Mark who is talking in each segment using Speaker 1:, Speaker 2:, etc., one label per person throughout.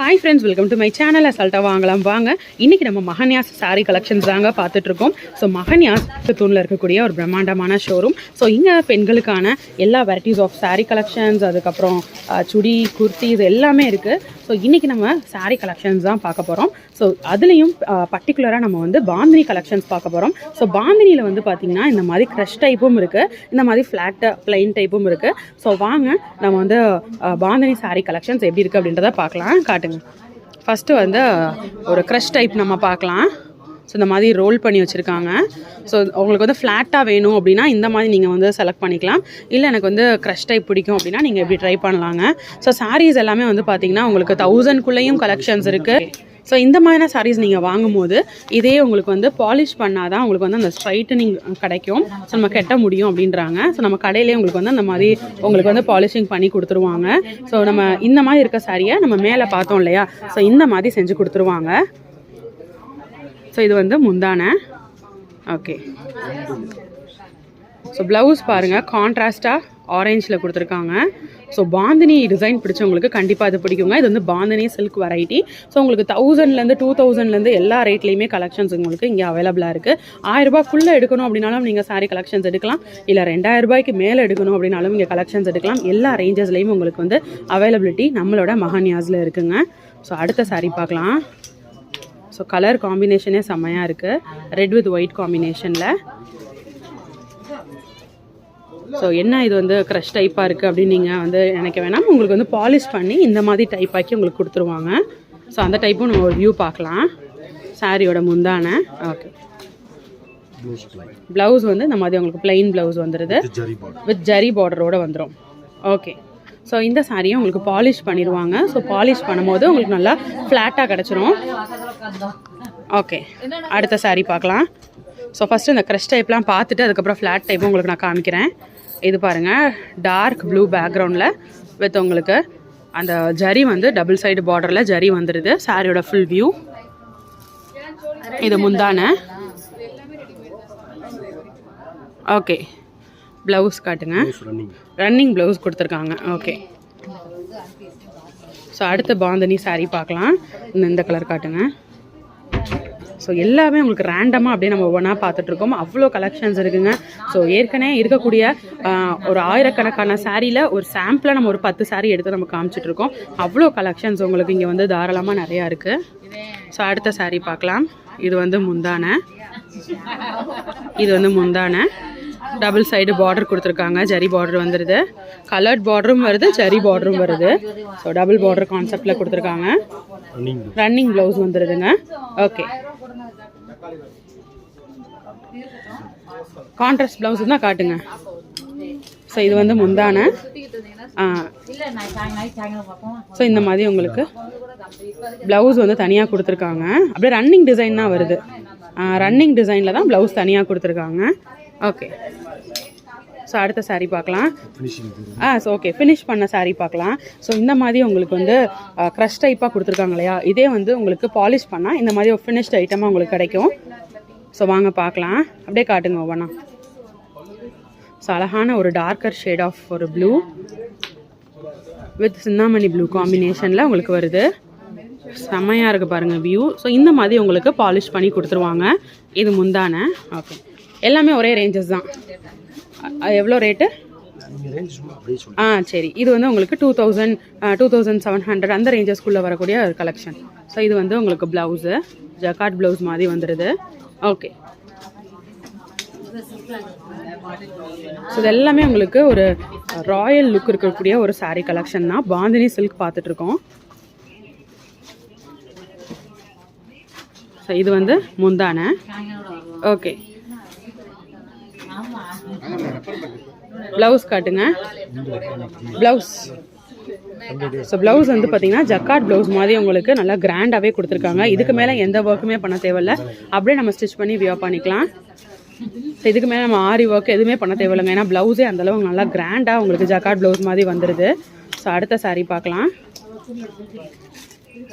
Speaker 1: Hi friends welcome to my channel அசால்ட்டாக வாங்கலாம். வாங்க இன்றைக்கி நம்ம மகன்யாஸ் சாரீ கலெக்ஷன்ஸ் தாங்க பார்த்துட்ருக்கோம். ஸோ மகன்யாஸ் தூணில் இருக்கக்கூடிய ஒரு பிரம்மாண்டமான ஷோரூம் ஸோ இங்கே பெண்களுக்கான எல்லா வெரைட்டிஸ் ஆஃப் சாரீ கலெக்ஷன்ஸ் அதுக்கப்புறம் சுடி குர்த்தி இது எல்லாமே இருக்குது ஸோ இன்றைக்கி நம்ம சாரீ கலெக்ஷன்ஸ் தான் பார்க்க போகிறோம் ஸோ அதுலேயும் பர்டிகுலராக நம்ம வந்து பாந்தினி கலெக்ஷன்ஸ் பார்க்க போகிறோம் ஸோ பாந்தினியில் வந்து பார்த்திங்கன்னா இந்த மாதிரி க்ரஷ் டைப்பும் இருக்குது இந்த மாதிரி ஃப்ளாட் பிளைன் டைப்பும் இருக்குது ஸோ வாங்க நம்ம வந்து பாந்தினி சாரீ கலெக்ஷன்ஸ் எப்படி இருக்குது அப்படின்றத பார்க்கலாம். காட்டுங்க. ஃபஸ்ட்டு வந்து ஒரு க்ரஷ் டைப் நம்ம பார்க்கலாம். ஸோ இந்த மாதிரி ரோல் பண்ணி வச்சுருக்காங்க. ஸோ உங்களுக்கு வந்து ஃப்ளாட்டாக வேணும் அப்படின்னா இந்த மாதிரி நீங்கள் வந்து செலக்ட் பண்ணிக்கலாம். இல்லை எனக்கு வந்து க்ரஷ் டைப் பிடிக்கும் அப்படின்னா நீங்கள் எப்படி ட்ரை பண்ணலாங்க. ஸோ சாரீஸ் எல்லாமே வந்து பார்த்தீங்கன்னா உங்களுக்கு தௌசண்ட்குள்ளேயும் கலெக்ஷன்ஸ் இருக்குது ஸோ இந்த மாதிரியான சாரீஸ் நீங்கள் வாங்கும்போது இதே உங்களுக்கு வந்து பாலிஷ் பண்ணாதான் உங்களுக்கு வந்து அந்த ஸ்ட்ரைட்டனிங் கிடைக்கும். ஸோ நம்ம கெட்ட முடியும் அப்படின்றாங்க. ஸோ நம்ம கடையிலே உங்களுக்கு வந்து அந்த மாதிரி உங்களுக்கு வந்து பாலிஷிங் பண்ணி கொடுத்துருவாங்க. ஸோ நம்ம இந்த மாதிரி இருக்க சாரியை நம்ம மேலே பார்த்தோம் இல்லையா? ஸோ இந்த மாதிரி செஞ்சு கொடுத்துருவாங்க. ஸோ இது வந்து முந்தான. ஓகே ஸோ ப்ளவுஸ் பாருங்கள் கான்ட்ராஸ்ட்டாக ஆரஞ்சில் கொடுத்துருக்காங்க. ஸோ பாந்தினி டிசைன் பிடிச்சவங்களுக்கு கண்டிப்பாக இது பிடிக்குங்க. இது வந்து பாந்தினி சில்க் வெரைட்டி ஸோ உங்களுக்கு தௌசண்ட்லேருந்து டூ தௌசண்ட்லேருந்து எல்லா ரேட்லேயுமே கலெக்ஷன்ஸ் உங்களுக்கு இங்கே அவைலபிளாக இருக்குது ஆயிரரூபாக்குள்ளே எடுக்கணும் அப்படின்னாலும் நீங்கள் saree கலெக்ஷன்ஸ் எடுக்கலாம். இல்லை ரெண்டாயிரம் ரூபாய்க்கு மேலே எடுக்கணும் அப்படின்னாலும் இங்கே கலெக்ஷன்ஸ் எடுக்கலாம். எல்லா ரேஞ்சஸ்லேயும் உங்களுக்கு வந்து அவைலபிலிட்டி நம்மளோட மகான்யாஸில் இருக்குங்க. ஸோ அடுத்த சாரீ பார்க்கலாம். ஸோ கலர் காம்பினேஷனே செம்மையாக இருக்குது ரெட் வித் ஒயிட் காம்பினேஷனில் ஸோ என்ன இது வந்து க்ரஷ் டைப்பாக இருக்குது அப்படின்னு நீங்கள் வந்து நினைக்க வேணாம். உங்களுக்கு வந்து பாலிஷ் பண்ணி இந்த மாதிரி டைப் ஆக்கி உங்களுக்கு கொடுத்துருவாங்க. ஸோ அந்த டைப்பும் நம்ம ஒரு வியூ பார்க்கலாம். சாரியோட முந்தான. ஓகே ப்ளவுஸ் வந்து இந்த மாதிரி உங்களுக்கு பிளெயின் ப்ளவுஸ் வந்துடுது வித் ஜரி பார்டரோட வந்துடும் ஓகே ஸோ இந்த சாரியை உங்களுக்கு பாலிஷ் பண்ணிடுவாங்க. ஸோ பாலிஷ் பண்ணும்போது உங்களுக்கு நல்லா ஃப்ளாட்டாக கிடச்சிரும். ஓகே அடுத்த saree பார்க்கலாம். ஸோ ஃபஸ்ட்டு இந்த க்ரஷ் டைப்லாம் பார்த்துட்டு அதுக்கப்புறம் ஃப்ளாட் டைப்பும் உங்களுக்கு நான் காமிக்கிறேன். இது பாருங்கள் டார்க் ப்ளூ பேக்ரவுண்டில் வித் உங்களுக்கு அந்த ஜரி வந்து டபுள் சைடு பார்டரில் ஜரி வந்துடுது சாரியோட ஃபுல் வியூ இது முந்தான. ஓகே ப்ளவுஸ் காட்டுங்க. ரன்னிங் ப்ளவுஸ் கொடுத்துருக்காங்க. ஓகே ஸோ அடுத்த பாந்தனி saree பார்க்கலாம். இந்த கலர் காட்டுங்க. ஸோ எல்லாமே உங்களுக்கு ரேண்டமாக அப்படியே நம்ம ஒவ்வொன்றா பார்த்துட்ருக்கோம். அவ்வளோ கலெக்ஷன்ஸ் இருக்குங்க. ஸோ ஏற்கனவே இருக்கக்கூடிய ஒரு ஆயிரக்கணக்கான சாரியில் ஒரு சாம்பிளை நம்ம ஒரு பத்து சாரீ எடுத்து நம்ம காமிச்சிட்ருக்கோம். அவ்வளோ கலெக்ஷன்ஸ் உங்களுக்கு இங்கே வந்து தாராளமாக நிறையா இருக்குது ஸோ அடுத்த சாரீ பார்க்கலாம். இது வந்து முந்தான. இது வந்து முந்தான. டபுள் சைடு பார்டர் கொடுத்துருக்காங்க. ஜரி பார்டர் வந்துடுது கலர்ட் பார்டரும் வருது ஜரி பார்டரும் வருது. ஸோ டபுள் பார்டர் கான்செப்டில் கொடுத்துருக்காங்க. ரன்னிங் ப்ளவுஸ் வந்துடுதுங்க ஓகே கான்ட்ராஸ்ட் ப்ளவுஸ் தான் காட்டுங்க. ஸோ இது வந்து முந்தான. ஸோ இந்த மாதிரி உங்களுக்கு ப்ளவுஸ் வந்து தனியாக கொடுத்துருக்காங்க. அப்படியே ரன்னிங் டிசைன் தான் வருது. ரன்னிங் டிசைனில் தான் ப்ளவுஸ் தனியாக கொடுத்துருக்காங்க. ஓகே ஸோ அடுத்த saree பார்க்கலாம். ஆ ஸோ ஓகே ஃபினிஷ் பண்ண saree பார்க்கலாம். ஸோ இந்த மாதிரி உங்களுக்கு வந்து க்ரஷ் டைப்பாக கொடுத்துருக்காங்க இல்லையா? இதே வந்து உங்களுக்கு பாலிஷ் பண்ணால் இந்த மாதிரி ஒரு ஃபினிஷ்ட் ஐட்டமாக உங்களுக்கு கிடைக்கும். ஸோ வாங்க பார்க்கலாம். அப்படியே காட்டுங்க ஒவ்வொன்றா ஸோ அழகான ஒரு டார்க்கர் ஷேட் ஆஃப் ஒரு ப்ளூ வித் சின்னாமணி ப்ளூ காம்பினேஷனில் உங்களுக்கு வருது. செம்மையாக இருக்குது பாருங்கள் வியூ ஸோ இந்த மாதிரி உங்களுக்கு பாலிஷ் பண்ணி கொடுத்துருவாங்க. இது முந்தான. ஓகே எல்லாமே ஒரே ரேஞ்சஸ் தான். எவ்வளோ ரேட்டு ஆ சரி. இது வந்து உங்களுக்கு two thousand two thousand seven hundred அந்த ரேஞ்சஸ்க்குள்ளே வரக்கூடிய ஒரு கலெக்ஷன் ஸோ இது வந்து உங்களுக்கு ப்ளவுஸு ஜக்காட் ப்ளவுஸ் மாதிரி வந்துடுது ஓகே ஸோ இது எல்லாமே உங்களுக்கு ஒரு ராயல் லுக் இருக்கக்கூடிய ஒரு சாரீ கலெக்ஷன் தான். பாந்தினி சில்க் பார்த்துட்ருக்கோம். ஸோ இது வந்து முந்தான. ஓகே ப்ளவுஸ் காட்டுங்க. ப்ளவுஸ் ஸோ ப்ளவுஸ் வந்து பார்த்தீங்கன்னா ஜக்காட் ப்ளவுஸ் மாதிரி உங்களுக்கு நல்லா கிராண்டாகவே கொடுத்துருக்காங்க. இதுக்கு மேலே எந்த ஒர்க்குமே பண்ண தேவையில்ல. அப்படியே நம்ம ஸ்டிச் பண்ணி வியோ பண்ணிக்கலாம். ஸோ இதுக்கு மேலே நம்ம ஆரி ஒர்க் எதுவுமே பண்ண தேவையில்லைங்க. ஏன்னா ப்ளவுஸே அந்தளவு நல்லா கிராண்டாக உங்களுக்கு ஜக்காட் ப்ளவுஸ் மாதிரி வந்துடுது ஸோ அடுத்த சாரீ பார்க்கலாம்.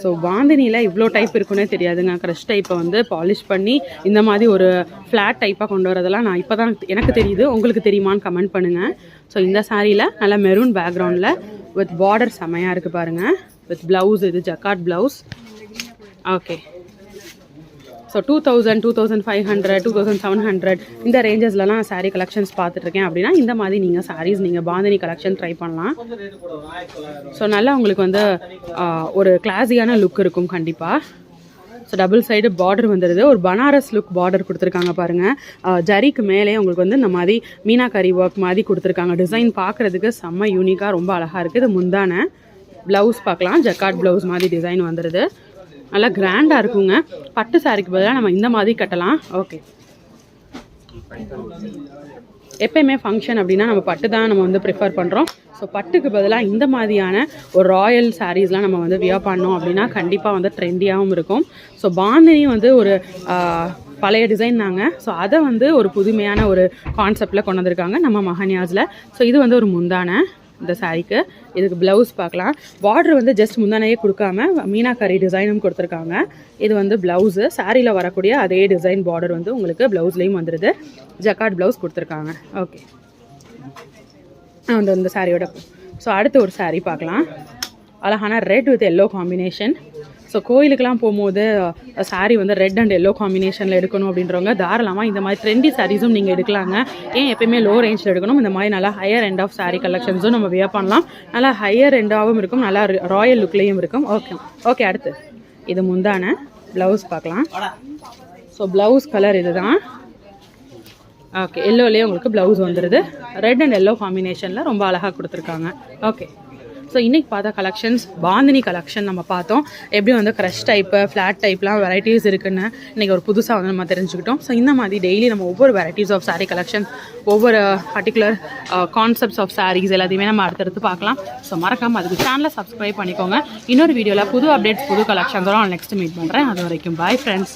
Speaker 1: ஸோ பாந்தினியில் இவ்வளோ டைப் இருக்குன்னே தெரியாதுங்க. க்ரஷ் டைப்பை வந்து பாலிஷ் பண்ணி இந்த மாதிரி ஒரு ஃப்ளாட் டைப்பாக கொண்டு வரதெல்லாம் நான் இப்போ தான் எனக்கு தெரியுது. உங்களுக்கு தெரியுமான்னு கமெண்ட் பண்ணுங்கள் ஸோ இந்த சாரியில் நல்ல மெரூன் பேக்ரவுண்டில் வித் பார்டர் செமையாக இருக்குது பாருங்கள் வித் ப்ளவுஸ் இது jacquard blouse okay so two thousand two thousand five hundred two thousand seven hundred இந்த ரேஞ்சஸ்லலாம் சாரீ கலெக்ஷன்ஸ் பார்த்துட்ருக்கேன். அப்படின்னா இந்த மாதிரி நீங்கள் சாரீஸ் நீங்கள் பாந்தினி கலெக்ஷன் ட்ரை பண்ணலாம். ஸோ நல்லா உங்களுக்கு வந்து ஒரு கிளாஸியான லுக் இருக்கும் கண்டிப்பாக ஸோ டபுள் சைடு பார்டர் வந்துடுது ஒரு பனாரஸ் லுக் பார்டர் கொடுத்துருக்காங்க பாருங்கள் ஜரிக்கு மேலே உங்களுக்கு வந்து இந்த மாதிரி மீனாக்கரி ஒர்க் மாதிரி கொடுத்துருக்காங்க. டிசைன் பார்க்குறதுக்கு செம்ம யூனிக்காக ரொம்ப அழகாக இருக்குது இது முந்தான ப்ளவுஸ் பார்க்கலாம். ஜக்காட் ப்ளவுஸ் மாதிரி டிசைன் வந்துடுது நல்லா கிராண்டாக இருக்குங்க. பட்டு சாரிக்கு பதிலாக நம்ம இந்த மாதிரி கட்டலாம். ஓகே எப்பயுமே ஃபங்க்ஷன் அப்படின்னா நம்ம பட்டு தான் நம்ம வந்து ப்ரிஃபர் பண்ணுறோம் ஸோ பட்டுக்கு பதிலாக இந்த மாதிரியான ஒரு ராயல் சாரீஸ்லாம் நம்ம வந்து வியர் பண்ணோம் அப்படின்னா கண்டிப்பாக வந்து ட்ரெண்டியாகவும் இருக்கும். ஸோ பாந்தினியும் வந்து ஒரு பழைய டிசைன் தாங்க. ஸோ அதை வந்து ஒரு புதுமையான ஒரு கான்செப்டில் கொண்டு வந்திருக்காங்க நம்ம மஹன்யாஸில் ஸோ இது வந்து ஒரு முந்தான. இந்த சாரீக்கு இதுக்கு ப்ளவுஸ் பார்க்கலாம். பார்டர் வந்து ஜஸ்ட் முந்தானையே கொடுக்காம மீனாக்காரி டிசைனும் கொடுத்துருக்காங்க. இது வந்து ப்ளவுஸு சாரியில் வரக்கூடிய அதே டிசைன் பார்டர் வந்து உங்களுக்கு ப்ளவுஸ்லேயும் வந்துடுது ஜக்காட் ப்ளவுஸ் கொடுத்துருக்காங்க. ஓகே அந்த இந்த சாரியோட ஸோ அடுத்து ஒரு saree பார்க்கலாம். அழகான red with yellow combination so கோயிலுக்கெல்லாம் போகும்போது saree வந்து ரெட் அண்ட் எல்லோ காம்பினேஷனில் எடுக்கணும் அப்படின்றவங்க தாராளமாக இந்த மாதிரி ட்ரெண்டி சாரீஸும் நீங்கள் எடுக்கலாங்க. ஏன் எப்பயுமே லோ ரேஞ்சில் எடுக்கணும்? இந்த மாதிரி நல்லா ஹையர் எண்ட் ஆஃப் சாரீ கலெக்ஷன்ஸும் நம்ம வியர் பண்ணலாம். நல்லா ஹையர் எண்டாகவும் இருக்கும் நல்லா ராயல் லுக்லேயும் இருக்கும். ஓகே ஓகே அடுத்து. இது முந்தான ப்ளவுஸ் பார்க்கலாம். ஸோ ப்ளவுஸ் கலர் இதுதான். ஓகே எல்லோலேயே உங்களுக்கு ப்ளவுஸ் வந்துடுது ரெட் அண்ட் எல்லோ காம்பினேஷனில் ரொம்ப அழகாக கொடுத்துருக்காங்க. ஓகே ஸோ இன்றைக்கி பார்த்த கலெக்ஷன்ஸ் பாந்தினி கலெக்ஷன் நம்ம பார்த்தோம். எப்படி வந்து க்ரஷ் டைப்பு ஃப்ளாட் டைப்லாம் வெரைட்டிஸ் இருக்குன்னு இன்றைக்கி ஒரு புதுசாக வந்து நம்ம தெரிஞ்சுக்கிட்டோம். ஸோ இந்த மாதிரி டெய்லி நம்ம ஒவ்வொரு வெரைட்டிஸ் ஆஃப் சாரீ கலெக்ஷன்ஸ் ஒவ்வொரு பர்டிகுலர் கான்செப்ட்ஸ் ஆஃப் சாரீஸ் எல்லாத்தையுமே நம்ம அடுத்தடுத்து பார்க்கலாம். ஸோ மறக்காமல் அதுக்கு சேனலை சப்ஸ்கிரைப் பண்ணிக்கோங்க. இன்னொரு வீடியோவில் புது அப்டேட்ஸ் புது கலெக்ஷன்ஸோட நெக்ஸ்ட் மீட் பண்ணுறேன் அது வரைக்கும் பாய் ஃப்ரெண்ட்ஸ்